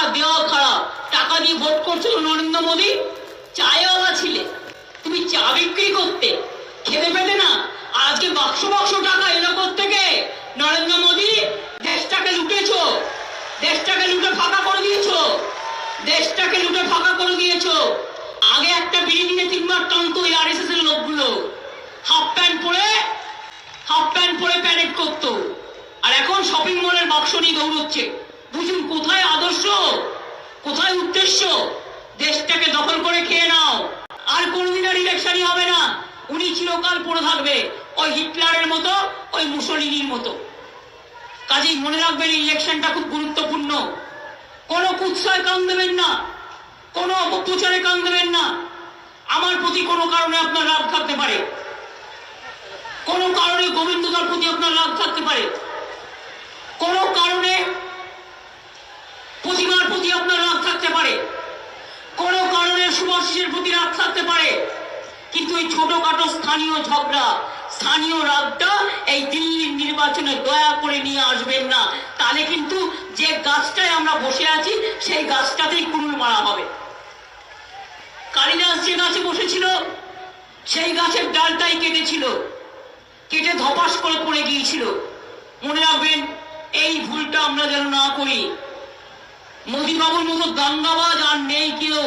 টাকা দেওয়াও খারাপ। টাকা দিয়ে ভোট করছিল নরেন্দ্র মোদী। চায়ওয়ালা ছিলে। তুমি চা বিক্রি করতে। খেতে পেতে না। আজকে বাক্স বাক্স টাকা এলো থেকে নরেন্দ্র মোদী, দেশটাকে লুটেছো। দেশটাকে লুটে ফাঁকা করে দিয়েছ। দেশটাকে লুটে ফাঁকা করে দিয়েছ। আগে একটা বিড়ি নিয়ে তিনবার টানতো আরএসএস এর লোকগুলো। হাফ প্যান্ট পরে, হাফ প্যান্ট পরে প্যারেড করতো। আর এখন শপিং মলের বাক্স নিয়ে দৌড়চ্ছে। বুঝুন কোথায় আদর্শ কোথায় উদ্দেশ্য? দেশটাকে দখল করে খেয়ে নাও। আর কোনোদিন আর ইলেকশনই হবে না। উনি চিরকাল পড়ে থাকবে ওই হিটলারের মতো, ওই মুসলিনীর মতো। কাজেই মনে রাখবেন ইলেকশনটা খুব গুরুত্বপূর্ণ। কোনো কুৎসায় কান দেবেন না। কোনো অপপ্রচারে কান দেবেন না। আমার প্রতি কোনো কারণে আপনার রাগ থাকতে পারে। কোনো কারণে গোবিন্দদার প্রতি আপনার রাগ থাকতে পারে কোনো কারণে প্রতিমার প্রতি আপনার রাগ থাকতে পারে, কোনো কারণে শুভাশিসের প্রতি রাগ থাকতে পারে, কিন্তু এই ছোটখাটো স্থানীয় ঝগড়া, স্থানীয় রাগটা এই দিল্লির নির্বাচনে দয়া করে নিয়ে আসবেন না। তাহলে কিন্তু যে গাছটায় আমরা বসে আছি, সেই গাছটাতেই কুড়ুল মারা হবে। কালিদাস যে গাছে বসেছিল, সেই গাছের ডালটাই কেটেছিল। কেটে ধপাস করে পড়ে গিয়েছিল। মনে রাখবেন, এই ভুলটা আমরা যেন না করি। মোদীবাবুর মতো দাঙ্গাবাজ আর নেই কেউ।